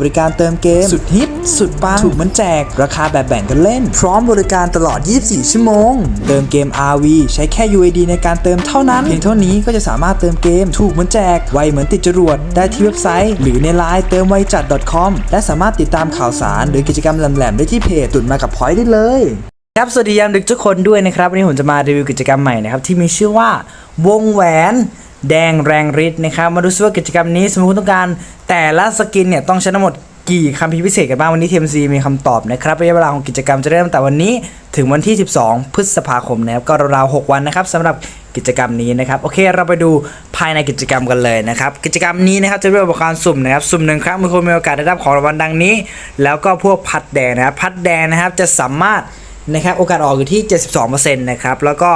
บริการเติมเกม สุดฮิต สุดปัง ถูกเหมันแจก ราคาแบบแบ่งกันเล่น พร้อมบริการตลอด 24 ชั่วโมง เติมเกม RV ใช้แค่ UID ในการเติมเท่านั้น เพียงเท่านี้ก็จะสามารถเติมเกม ถูกเหมือนแจก ไวเหมือนติดจรวด ได้ที่เว็บไซต์ หรือในไลน์เติมไวจัด .com และสามารถติดตามข่าวสาร หรือกิจกรรมแหลมๆได้ที่เพจตุ่นมากับพอยต์ได้เลยครับ สวัสดียามดึกทุกคนด้วยนะครับ วันนี้ผมจะมารีวิวกิจกรรมใหม่นะครับ ที่มีชื่อว่าวงแหวน แดงแรงฤทธิ์นะครับ มาดูซิว่ากิจกรรมนี้สมมติคุณต้องการแต่ละสกินเนี่ยต้องใช้ทั้งหมดกี่คำพิพิเศษกันบ้างวันนี้ TMC มีคำตอบนะครับระยะเวลาของกิจกรรมจะเริ่มตั้งแต่วันนี้ ถึงวันที่ 12 พฤษภาคมนะครับก็ราวๆ6วันนะครับสำหรับกิจกรรมนี้นะครับโอเคเราไปดูภายในกิจกรรมกันเลยนะครับกิจกรรมนี้นะครับจะเริ่มจากการสุ่มนะครับสุ่มหนึ่งครั้งมีคนมีโอกาสได้รับของรางวัลดังนี้ แล้วก็พวกพัดแดงนะครับพัดแดงนะครับจะสามารถนะครับโอกาสออกอยู่ที่ 72%นะครับแล้วก็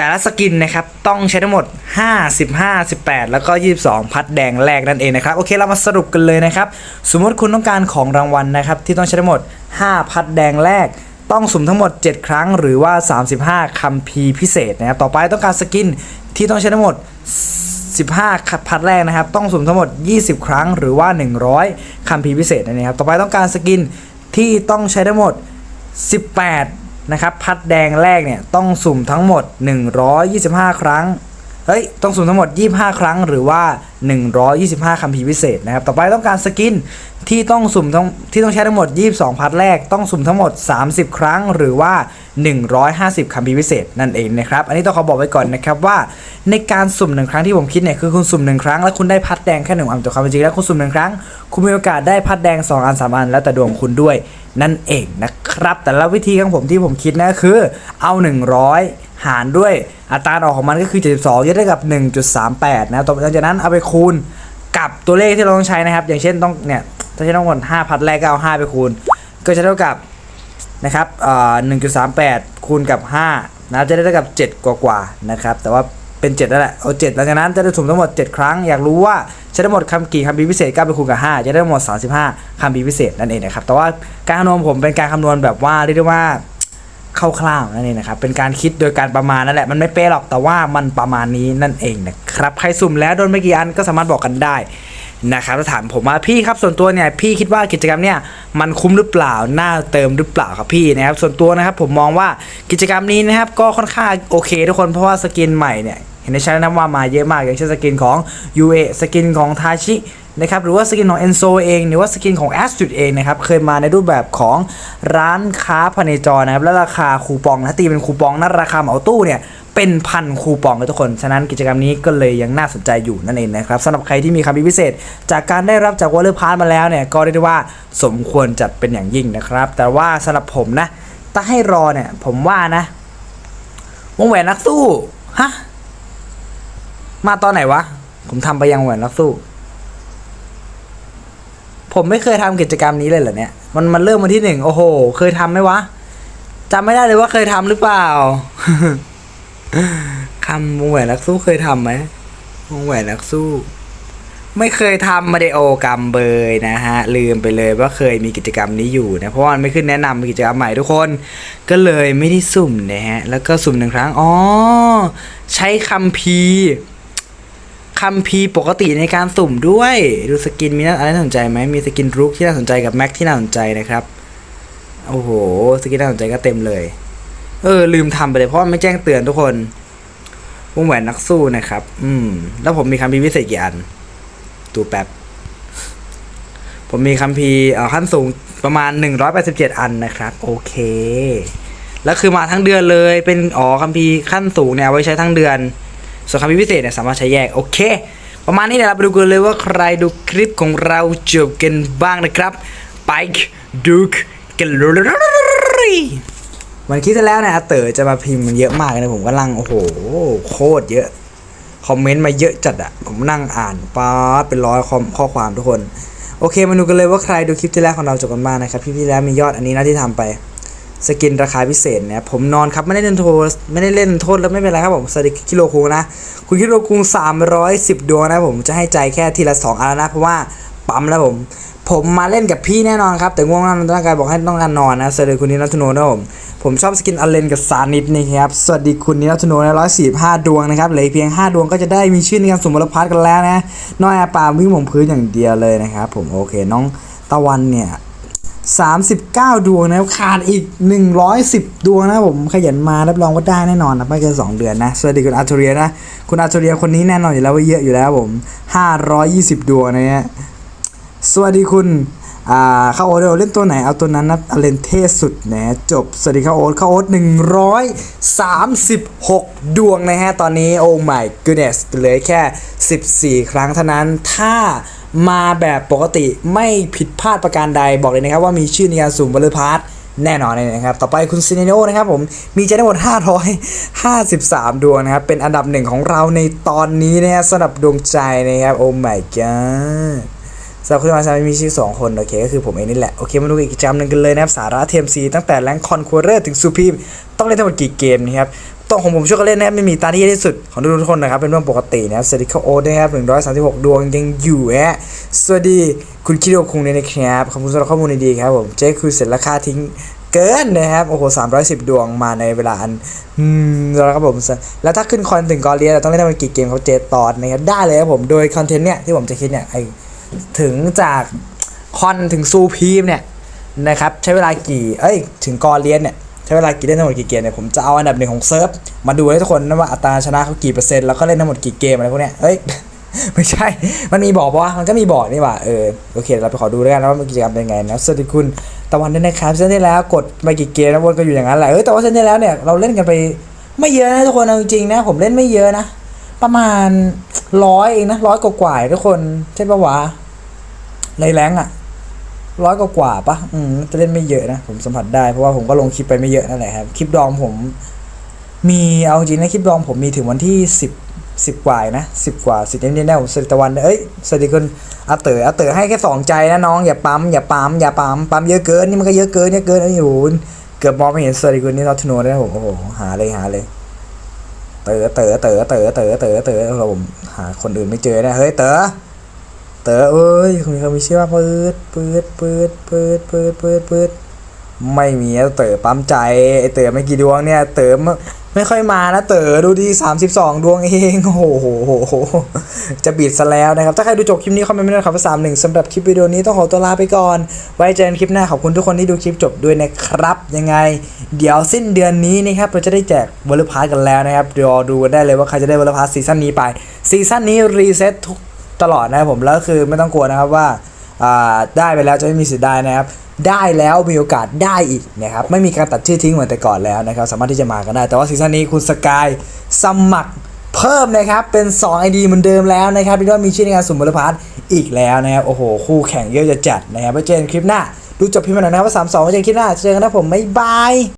แต่ละสกินนะครับต้องใช้ทั้งหมด5 15 18 แล้วก็ 22 พัดแดงแรกนั่นเองนะครับโอเคเรามาสรุปกันเลยนะครับสมมติคุณต้องการของรางวัลนะครับที่ต้องใช้ทั้งหมด 5 พัดแดงแรกต้องสุ่มทั้งหมด 7 ครั้งหรือว่า 35 คัมภีร์พิเศษนะครับต่อไปต้องการสกินที่ต้องใช้ทั้งหมด 15พัดแรกนะครับ ต้องสุ่มทั้งหมด 20 ครั้งหรือว่า 100 คัมภีร์พิเศษนั่นเองครับ ต่อไปต้องการสกินที่ต้องใช้ทั้งหมด 18 นะครับพัดแดงแรกเนี่ยต้องสุ่มทั้งหมด 125 ครั้ง เฮ้ย ต้องสุ่มทั้งหมด 25 ครั้งหรือว่า 125 คัมภีร์พิเศษนะครับ ต่อไปต้องการสกินที่ต้องสุ่มทั้งที่ต้องใช้ทั้งหมด 22 พัดแรก ต้องสุ่มทั้งหมด 30 ครั้งหรือว่า 150 คัมภีร์พิเศษนั่นเองนะครับ อันนี้ต้องขอบอกไว้ก่อนนะครับว่า ในการสุ่มหนึ่งครั้งที่ผมคิดเนี่ยคือคุณสุ่มหนึ่งครั้งแล้วคุณได้พัดแดงแค่หนึ่งอันแต่ความจริงแล้วคุณสุ่มหนึ่งครั้ง คุณมีโอกาสได้พัดแดง 2 อัน 3 อัน แล้วแต่ดวงของคุณด้วยนั่นเองนะครับ แต่ละวิธีของผมที่ผมคิดนะคือเอา 100 หารด้วยอัตราออกของมันก็คือ 72ยึดได้กับ 1.38 นะต่อหลังจากนั้นเอาไปคูณกับตัวเลขที่เราต้องใช้นะครับ อย่างเช่นต้องเนี่ยถ้าใช้ต้องหมด5พัดแรกก็เอา5ไปคูณ ก็จะเท่ากับนะครับเอ่อ1.38คูณกับ5นะจะได้เท่ากับ 7 กว่ากว่านะครับ แต่ว่าเป็น 7 แล้วแหละ เอา7หลังจากนั้นจะได้สุ่มทั้งหมด 7 ครั้ง อยากรู้ว่าใช้ทั้งหมดคำกี่คำพีพิเศษก็ไปคูณกับ 5 จะได้ทั้งหมด 35คำพีพิเศษนั่นเองนะครับ แต่ว่าการคำนวณผมเป็นการคำนวณแบบว่าเรียกได้ว่า คร่าวๆนั่นเองนะครับเป็นการคิดโดยการประมาณนั่นแหละมันไม่เป๊ะหรอกแต่ว่ามันประมาณนี้นั่นเองนะครับใครสุ่มแล้วโดนไม่กี่อันก็สามารถบอกกันได้นะครับถ้าถามผมว่าพี่ครับส่วนตัวเนี่ยพี่คิดว่ากิจกรรมเนี่ยมันคุ้มหรือเปล่าน่าเติมหรือเปล่าครับพี่นะครับส่วนตัวนะครับผมมองว่ากิจกรรมนี้นะครับก็ค่อนข้างโอเค ทุกคนเพราะว่าสกินใหม่เนี่ยเห็นได้ชัดนะว่ามาเยอะมากอย่างเช่นสกินของ UA สกินของทาชิ นะครับหรือว่าสกินของ Enzo เอง หรือว่าสกินของ a s t r i d เองนะครับเคยมาในรูปแบบของร้านค้าภายในจอนะครับและราคาคูปองถ้าตีเป็นคูปองนั้นราคาเหมาตู้เนี่ยเป็นพันคูปองเลยทุกคน ฉะนั้นกิจกรรมนี้ก็เลยยังน่าสนใจอยู่นั่นเองนะครับสำหรับใครที่มีคำพิเศษ จากการได้รับจากวอลเลย์พาร์มาแล้วเนี่ยก็เรียกได้ว่าสมควรจัดเป็นอย่างยิ่งนะครับ แต่ว่าสำหรับผมนะถ้าให้รอเนี่ย ผมว่านะวงแหวนนักสู้ฮะมาตอนไหนวะ ผมทำไปยังแหวนนักสู้ ผมไม่เคยทำกิจกรรมนี้เลยเหรอเนี่ย มันมันเริ่มวันที่หนึ่งโอ้โห เคยทำไหมวะจำไม่ได้เลยว่าเคยทำหรือเปล่าคำวงแหวนนักสู้เคยทำไหมวงแหวนนักสู้ ไม่เคยทำมาเดโอกรรมเบยนะฮะ ลืมไปเลยว่าเคยมีกิจกรรมนี้อยู่นะ เพราะว่ามันไม่ขึ้นแนะนำกิจกรรมใหม่ทุกคน ก็เลยไม่ได้สุ่มนะฮะ แล้วก็สุ่มหนึ่งครั้ง อ๋อ ใช้คำพี คัมภีปกติในการสุ่มด้วย ดูสกินมีน่าอะไรน่าสนใจไหมมีสกินรุกที่น่าสนใจกับแม็กที่น่าสนใจนะครับ โอ้โห สกินน่าสนใจก็เต็มเลย เออ ลืมทำไปเลยเพราะไม่แจ้งเตือนทุกคนวงแหวนนักสู้นะครับ อืม แล้วผมมีคัมภีพิเศษกี่อันดูแป๊บ ผมมีคัมภีเอ่อขั้นสูงประมาณ 187 อันนะครับ โอเค แล้วคือมาทั้งเดือนเลย เป็นอ๋อคัมภีขั้นสูงเนี่ยไว้ใช้ทั้งเดือน ส่วนคำพิเศษเนี่ยสามารถใช้แยกโอเค ประมาณนี้เดี๋ยวเราไปดูกันเลยว่าใครดูคลิปของเราจบกันบ้างนะครับไปดูกันเลยวันคลิปที่แล้วเนี่ยเต๋อจะมาพิมพ์มันเยอะมากเลยผมกำลังโอ้โหโคตรเยอะคอมเมนต์มาเยอะจัดอะผมนั่งอ่านป๊าเป็นร้อยข้อความทุกคน โอเคมาดูกันเลยว่าใครดูคลิปที่แล้วของเราจบกันบ้างนะครับพี่พี่แล้วมียอดอันนี้นะที่ทำไป สกินราคาพิเศษเนะครับผมนอนครับไม่ได้เล่นโทษไม่ได้เล่นโทษแล้วไม่เป็นไรครับผมสวัสดีกิโลคุงนะ คุณกิโลคุง310 ดวงนะผมจะให้ใจแค่ทีละ2อันนะ เพราะว่าปั๊มแล้วผม ผมมาเล่นกับพี่แน่นอนครับแต่ง่วงนอนร่างกายบอกให้ต้องการนอนนะสวัสดีคุณนิรัตโนนะผมผมชอบสกินอเลนกับซานิดนี่ครับสวัสดีคุณนิรัตโนนะร้อยสี่ห้าดวงนะครับเหลือเพียง 5 ดวงก็จะได้มีชื่อในการสมรพัฒกันแล้วนะน้อยอาปาวิ่งผมพื้นอย่างเดียวเลยนะครับผมโอเคน้องตะวันเนี่ย 39 ดวงนะครับขาดอีก 110 ดวงนะผมขยันมารับรองว่าได้แน่นอนนะไม่เกิน 2 เดือนนะสวัสดีคุณอาร์เทเรียนะ คุณอาร์เทเรียคนนี้แน่นอนอยู่แล้วว่าเยอะอยู่แล้วผม 520 ดวงนะเนี่ยสวัสดีคุณอ่าข้าวโอ๊ตเล่นตัวไหนเอาตัวนั้นนะอเลนเทสุดนะจบสวัสดีข้าวโอ๊ตข้าวโอ๊ต136 ดวงนะฮะตอนนี้โอ้ my goodness เหลือแค่ 14 ครั้งเท่านั้นถ้า มาแบบปกติไม่ผิดพลาดประการใดบอกเลยนะครับว่ามีชื่อในการสุ่มบอลลูพาร์ทแน่นอนเลยนะครับ ต่อไปคุณซินเนโอนะครับผม มีใจทั้งหมด 553 ดวงนะครับ เป็นอันดับหนึ่งของเราในตอนนี้นะฮะสำหรับดวงใจนะครับ โอ้ my god สำหรับคุณมาซามีชื่อ 2 คน โอเค ก็คือผมเองนี่แหละ โอเค มาดูอีกจกรรมหนึ่งกันเลยนะครับ สาระเทมซีตั้งแต่แรงคอนคูเรอร์ถึงซูพีมต้องเล่นทั้งหมดกี่เกมนะครับ ต้องของผมช่วยกันเล่นนะครับไม่มีตาที่แย่ที่สุดของทุกคนนะครับ เป็นเรื่องปกตินะครับสวัสดีข้าวโอนะครับ136ดวงยังอยู่ฮะสวัสดีคุณคิโดคุงเนี่ยนะครับขอบคุณสำหรับข้อมูลดีๆครับผมเจ๊คือเสร็จราคาทิ้งเกินนะครับโอ้โห310ดวงมาในเวลาอันอืมแล้วครับผมแล้วถ้าขึ้นคอนถึงกอเลียเราต้องเล่นทั้งหมดกี่เกมเขาเจตอนนะครับได้เลยครับผมโดยคอนเทนต์เนี่ยที่ผมจะคิดเนี่ยไอถึงจากคอนถึงซูพีมเนี่ยนะครับใช้เวลากี่เอ้ยถึงกอเลียนเนี่ย ช้เวลากี่เล่นทั้งหมดกี่เกมเนี่ยผมจะเอาอันดับหนึ่งของเซิร์ฟมาดูให้ทุกคนนะว่าอัตราชนะเขากี่เปอร์เซ็นต์แล้วก็เล่นทั้งหมดกี่เกมอะไรพวกเนี้ยเอ้ยไม่ใช่ มันมีบอกปะวะมันก็มีบอกนี่หว่าเออ โอเค เราไปขอดูด้วยกันนะว่ามันกิจกรรมเป็นไงนะ สวัสดีคุณตะวันด้วยนะครับ เส้นที่แล้วกดไปกี่เกมแล้ววนก็อยู่อย่างนั้นแหละ เอ้ยแต่ว่าเส้นที่แล้วเนี่ย เราเล่นกันไปไม่เยอะนะทุกคน เอาจริงๆนะ ผมเล่นไม่เยอะนะ ประมาณร้อยเองนะร้อยกว่าๆทุกคน ใช่ปะวะในแรงอะ ร้อยกว่าๆปะอืมจะเล่นไม่เยอะนะ ผมสัมผัสได้เพราะว่าผมก็ลงคลิปไปไม่เยอะนั่นแหละครับ คลิปดองผม มีเอาจริงนะคลิปดองผมมีถึงวันที่สิบสิบกว่านะสิบกว่าสิบเย็นๆได้ผมสวัสดีตะวันเอ้ยสวัสดีคุณอาเต๋ออาเต๋อให้แค่สองใจนะน้องอย่าปั๊มอย่าปั๊มอย่าปั๊มปั๊มเยอะเกินนี่มันก็เยอะเกินเยอะเกินไอ้อยู่เกือบมองไม่เห็นสวัสดีคุณนี่เราทโนได้ผมโอ้โหหาเลยหาเลยเต๋อเต๋อเต๋อเต๋อเต๋อเต๋อเต๋อเราผมหาคนอื่นไม่เจอนะเฮ้ยเต๋อ เต๋อเอ้ยคุณเขามีชื่อว่าปืดปืดปืดปืดปืดปืดปืดไม่มีอะเต๋อปั๊มใจไอเต๋อไม่กี่ดวงเนี่ย เต๋อไม่ไม่ค่อยมานะเต๋อดูดี32 ดวงเองโอ้โหจะบิดซะแล้วนะครับ ถ้าใครดูจบคลิปนี้คอมเมนต์ไม่ได้ครับสามหนึ่งสำหรับคลิปวิดีโอนี้ต้องขอตัวลาไปก่อน ไว้เจอกันคลิปหน้าขอบคุณทุกคนที่ดูคลิปจบด้วยนะครับ ยังไง เดี๋ยวสิ้นเดือนนี้นะครับเราจะได้แจกวอลเลย์พาร์กันแล้วนะครับรอดูกันได้เลยว่าใครจะได้วอลเลย์พาร์ซีซั่นนี้ไปซีซั่นนี้รีเซ็ตทุก ตลอดนะครับผมแล้วคือไม่ต้องกลัวนะครับว่าได้ไปแล้วจะไม่มีสิทธิ์ได้นะครับ ได้แล้วมีโอกาสได้อีกนะครับไม่มีการตัดชื่อทิ้งเหมือนแต่ก่อนแล้วนะครับ สามารถที่จะมากันได้ แต่ว่าซีซั่นนี้คุณสกายสมัครเพิ่มนะครับเป็น 2 ID เหมือนเดิมแล้วนะครับพี่ว่ามีชื่อในการสุ่มบอลพาร์ทอีกแล้วนะครับโอ้โห คู่แข่งเยอะจะจัดนะครับไว้เจอกันคลิปหน้า ดูจบพิมพ์หน่อยนะครับว่า3 2ไว้เจอกันคลิปหน้าเจอกันนะผมบ๊ายบาย